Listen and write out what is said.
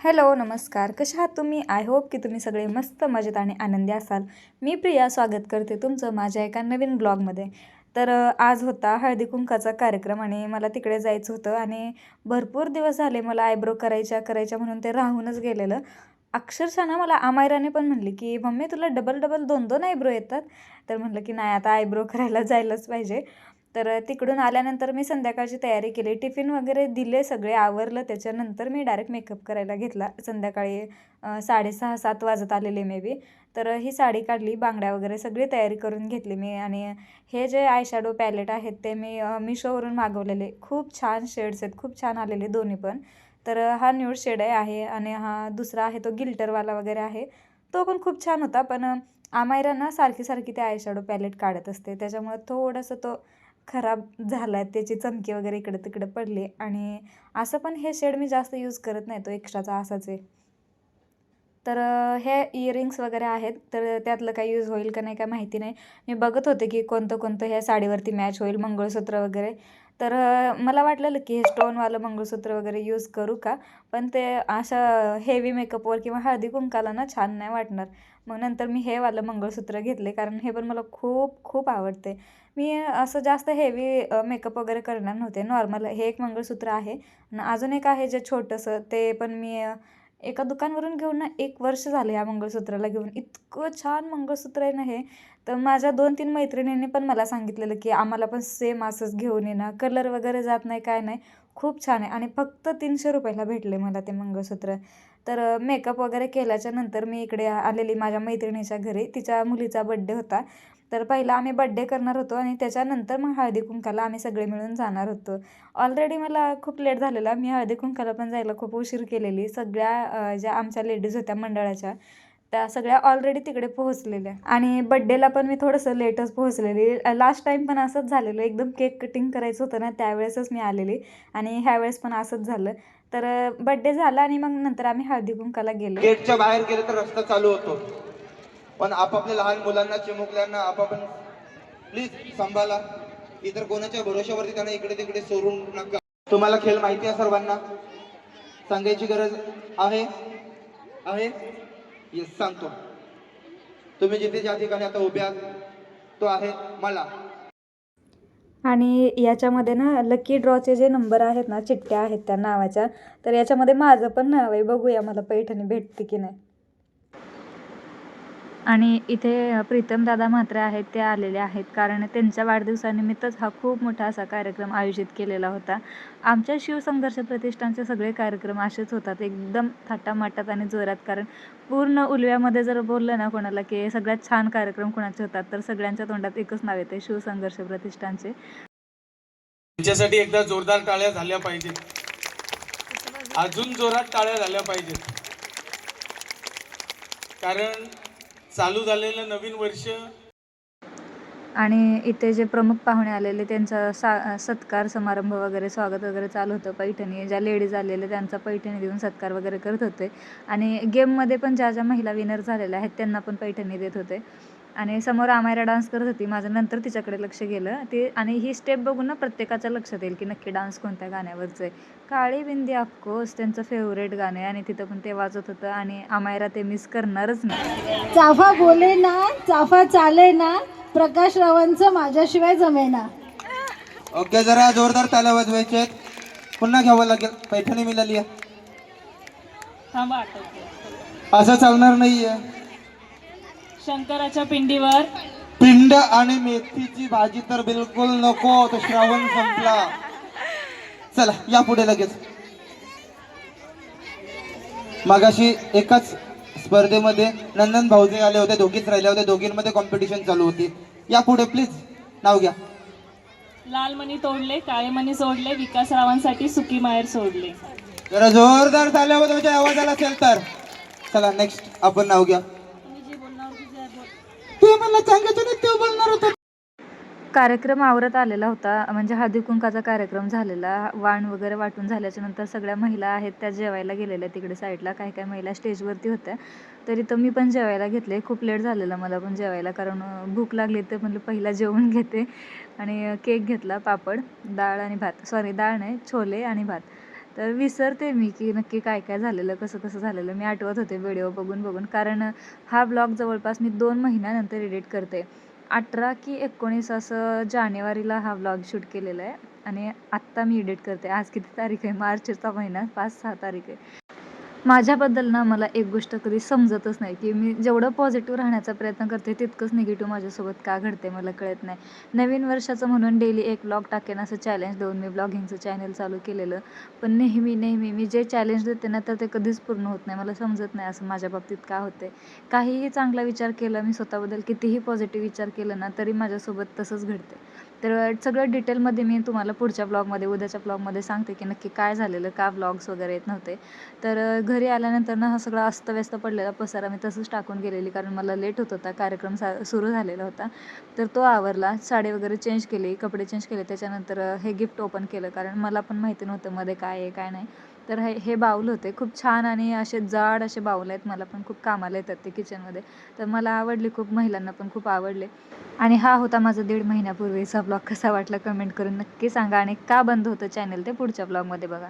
Hello नमस्कार. कशा आहात तुम्ही? आय होप की तुम्ही सगळे मस्त मजेत आणि आनंदी असाल. मी प्रिया स्वागत करते तुमचं माझ्या एका नवीन ब्लॉगमध्ये. तर आज होता हळदी कुंकाचा कार्यक्रम आणि मला तिकडे जायचं होतं आणि भरपूर दिवस झाले मला आयब्रो करायच्या करायच्या म्हणून ते राहूनच गेलेलं. अक्षरशः ना मला आमायराने पण म्हणली की मम्मी तुला डबल डबल दोन दोन आयब्रो येतात. तर म्हटलं की नाही आता आयब्रो करायला जायलाच पाहिजे. तर तिकडून आल्यानंतर मी संध्याकाळची तयारी केली. टिफिन वगैरे दिले सगळे आवरलं. त्याच्यानंतर मी डायरेक्ट मेकअप करायला घेतला. संध्याकाळी साडेसहा सात वाजत आलेले मे बी तर ही साडी काढली बांगड्या वगैरे सगळी तयारी करून घेतली मी. आणि हे जे आयशॅडो पॅलेट आहेत ते मी मिशोवरून मागवलेले. खूप छान शेड्स आहेत. खूप छान आलेले दोन्ही पण. तर हा न्यूड शेड आहे आणि हा दुसरा आहे तो गिल्टरवाला वगैरे आहे. तो पण खूप छान होता. पण आमायरा ना सारखी सारखी ते आयशॅडो पॅलेट काढत असते. त्याच्यामुळे थोडंसं तो खराब झाला आहे त्याची चमकी वगैरे इकडे तिकडे पडली आणि असं पण हे शेड मी जास्त यूज करत नाही तो एक्स्ट्राचा असाच आहे. तर हे इयरिंग्स वगैरे आहेत तर त्यातलं काही यूज होईल का नाही काय माहिती नाही. मी बघत होते की कोणतं कोणतं ह्या साडीवरती मॅच होईल मंगळसूत्र वगैरे. तर मला वाटलेलं की हे स्टोनवालं मंगळसूत्र वगैरे यूज करू का? पण ते अशा हेवी मेकअपवर किंवा हळदी कुंकाला ना छान नाही वाटणार. मग नंतर मी हे वालं मंगळसूत्र घेतले कारण हे पण मला खूप खूप आवडते. मी असं जास्त हेवी मेकअप वगैरे करणार नव्हते. नॉर्मल हे एक मंगळसूत्र आहे. अजून एक आहे जे छोटंसं ते पण मी एका दुकानवरून घेऊन ना एक वर्ष झालं या मंगळसूत्राला घेऊन. इतकं छान मंगळसूत्र आहे ना हे. तर माझ्या दोन तीन मैत्रिणींनी पण मला सांगितलेलं की आम्हाला पण सेम असंच घेऊन ये ना. कलर वगैरे जात नाही काय नाही. खूप छान आहे. आणि फक्त तीनशे रुपयाला भेटले मला ते मंगळसूत्र. तर मेकअप वगैरे केल्याच्यानंतर मी इकडे आलेली माझ्या मैत्रिणीच्या घरी. तिच्या मुलीचा बड्डे होता. तर पहिला आम्ही बड्डे करणार होतो आणि त्याच्यानंतर मग हळदी कुंकाला आम्ही सगळे मिळून जाणार होतो. ऑलरेडी मला खूप लेट झालेला. मी हळदी कुंकाला पण जायला खूप उशीर केलेली. सगळ्या ज्या आमच्या लेडीज होत्या मंडळाच्या त्या सगळ्या ऑलरेडी तिकडे पोहोचलेल्या. आणि बड्डेला पण मी थोडंसं लेटच पोहोचलेली. लास्ट टाईम पण असंच झालेलं. एकदम केक कटिंग करायचं होतं ना त्यावेळेसच मी आलेली. आणि ह्यावेळेस पण असंच झालं. तर बड्डे झाला आणि मग नंतर आम्ही हळदी कुंकाला गेलो. गेटच्या बाहेर गेलं तर रस्ता चालू होतो. पण आपापल्या लहान मुलांना चिमुकल्यांना आपापण प्लीज सांभाळा. इतर कोणाच्या भरोश्यावरती त्यांना इकडे तिकडे सोडून नका. तुम्हाला खेळ माहिती आहे सर्वांना? सांगायची गरज आहे? आहे? येस सांगतो. तुम्ही जिथे ज्या ठिकाणी आता उभे आहात तो आहे मला. आणि याच्यामध्ये ना लकी ड्रॉचे जे नंबर आहेत ना चिठ्ठ्या आहेत त्या नावाच्या तर याच्यामध्ये माझं पण नाव आहे. बघूया मला पैठणी भेटते की नाही. आणि इथे प्रीतम दादा म्हात्रे आहेत ते आलेले आहेत. कारण त्यांच्या वाढदिवसानिमित्तच हा खूप मोठा असा कार्यक्रम आयोजित केलेला होता. आमच्या शिवसंघर्ष प्रतिष्ठानचे सगळे कार्यक्रम असेच होतात एकदम थाटामाटात आणि जोरात. कारण पूर्ण उलव्यामध्ये जर बोललं ना कोणाला की सगळ्यात छान कार्यक्रम कोणाचे होतात तर सगळ्यांच्या तोंडात एकच नाव येते शिवसंघर्ष प्रतिष्ठानचे. त्यांच्यासाठी एकदा जोरदार टाळ्या झाल्या पाहिजेत. अजून जोरात टाळ्या झाल्या पाहिजेत. कारण चालू झालेलं नवीन वर्ष. आणि इथे जे प्रमुख पाहुणे आलेले त्यांचा सा सत्कार समारंभ वगैरे स्वागत वगैरे चालू होतं पैठणी. ज्या लेडीज आलेले त्यांचा पैठणी देऊन सत्कार वगैरे करत होते. आणि गेममध्ये पण ज्या ज्या महिला विनर झालेल्या आहेत त्यांना पण पैठणी देत होते. आणि समोर आमायरा डान्स करत होती. माझं नंतर तिच्याकडे लक्ष गेलं. ते आणि ही स्टेप बघून ना प्रत्येकाच्या लक्षात येईल की नक्की डान्स कोणत्या गाण्यावरचं आहे. काळी बिंदी ऑफकोर्स त्यांचं फेवरेट गाणं आहे. आणि तिथं पण ते वाजत होतं. आणि आमायरा ते मिस करणारच नाही. चाफा बोले ना चाफा चाले ना प्रकाश रावांचं माझ्याशिवाय जमेना. ओके जरा जोरदार ताल्या वाजवायचे. पुन्हा घ्यावं लागेल. पैठणी मिळाली आहे. असं चालणार नाहीये. शंकराच्या पिंडीवर. पिंड आणि मेथीची भाजी तर बिलकुल नको तो श्रावण संपला. चला या पुढे लगेच. मागाशी एकाच स्पर्धेमध्ये नंदन भाऊजे आले होते दोघीच राहिले होते दोघींमध्ये कॉम्पिटिशन चालू होती. या पुढे प्लीज नाव घ्या. लाल मणी तोडले काळे मणी सोडले विकासरावांसाठी सुकी माहेर सोडले. जरा जोरदार झाल्यावर तुमच्या आवाज आला असेल तर. चला नेक्स्ट आपण नाव घ्या. मला सांगायचं नाही तो बोलणार होता. कार्यक्रम आवरत आलेला होता. म्हणजे हळदी कुंकाचा कार्यक्रम झालेला. वाण वगैरे वाटून झाल्याच्यानंतर सगळ्या महिला आहेत त्या जेवायला गेलेल्या तिकडे साईडला. काही काही महिला स्टेजवरती होत्या. तरी तर मी पण जेवायला घेतले खूप लेट झालेला मला पण जेवायला. कारण भूक लागली तर म्हणलं पहिला जेवण घेते. आणि केक घेतला पापड डाळ आणि भात. सॉरी डाळ नाही छोले आणि भात. तर विसरते मी की नक्की काय काय झालेलं कसं कसं झालेलं. मी आठवत होते व्हिडिओ बघून बघून. कारण हा ब्लॉग जवळपास मी दोन महिन्यानंतर एडिट करते. अठरा की एकोणीस असं जानेवारीला हा ब्लॉग शूट केलेला आहे. आणि आत्ता मी एडिट करते. आज किती तारीख आहे? मार्चचा महिना. पाच सहा तारीख आहे. माझ्याबद्दल ना मला एक गोष्ट कधी समजतच नाही की मी जेवढं पॉझिटिव्ह राहण्याचा प्रयत्न करते तितकंच निगेटिव्ह माझ्यासोबत का घडते मला कळत नाही. नवीन वर्षाचं म्हणून डेली एक ब्लॉग टाकेन असं चॅलेंज देऊन मी ब्लॉगिंगचं चॅनल चालू केलेलं. पण नेहमी नेहमी मी जे चॅलेंज देते ना तर ते कधीच पूर्ण होत नाही. मला समजत नाही असं माझ्या बाबतीत का होते काहीही चांगला विचार केला मी स्वतःबद्दल कितीही पॉझिटिव्ह विचार केला ना तरी माझ्यासोबत तसंच घडते तर सगळं डिटेलमध्ये मी तुम्हाला पुढच्या ब्लॉगमध्ये उद्याच्या ब्लॉगमध्ये सांगते की नक्की काय झालेलं का ब्लॉग्स वगैरे येत नव्हते. तर घरी आल्यानंतर ना हा सगळा अस्तव्यस्त पडलेला पसारा मी तसंच टाकून गेलेली कारण मला लेट होत होता कार्यक्रम सा सुरू झालेला होता. तर तो आवरला साडी वगैरे चेंज केली कपडे चेंज केले त्याच्यानंतर हे गिफ्ट ओपन केलं कारण मला पण माहिती नव्हतं मध्ये काय आहे काय नाही. तर हे हे बाऊल होते. खूप छान आणि असे जाड असे बाऊल आहेत. मला पण खूप कामाला येतात ते किचनमध्ये तर मला आवडले खूप महिलांना पण खूप आवडले. आणि हा होता माझा दीड महिन्यापूर्वीचा ब्लॉग कसा वाटला कमेंट करून नक्की सांगा. आणि का बंद होतं चॅनल ते पुढच्या ब्लॉगमध्ये बघा.